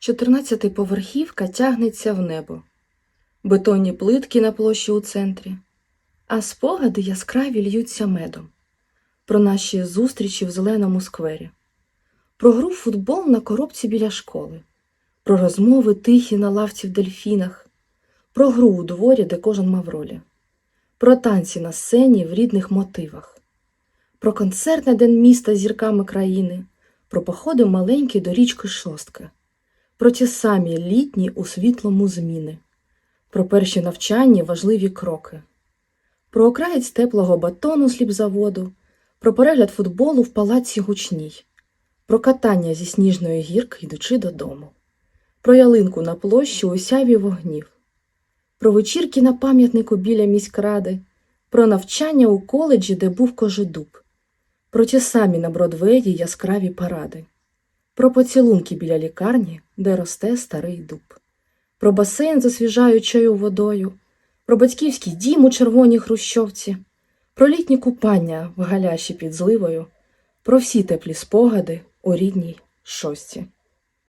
Чотирнадцятиповерхівка тягнеться в небо, бетонні плитки на площі у центрі, а спогади яскраві льються медом. Про наші зустрічі в зеленому сквері, про гру в футбол на коробці біля школи, про розмови тихі на лавці в дельфінах, про гру у дворі, де кожен мав ролі, про танці на сцені в рідних мотивах, про концерт на день міста зірками країни, про походи маленькі до річки Шостка, про ті самі літні у світлому зміни, про перші навчання важливі кроки, про окраєць теплого батону з хлібзаводу, про перегляд футболу в палаці гучній, про катання зі сніжної гірки, йдучи додому, про ялинку на площі у сяві вогнів, про вечірки на пам'ятнику біля міськради, про навчання у коледжі, де був кожедуб, про ті самі на Бродвеї яскраві паради, про поцілунки біля лікарні, де росте старий дуб, про басейн з освіжаючою водою, про батьківський дім у червоній хрущовці, про літні купання в галяші під зливою, про всі теплі спогади у рідній шості.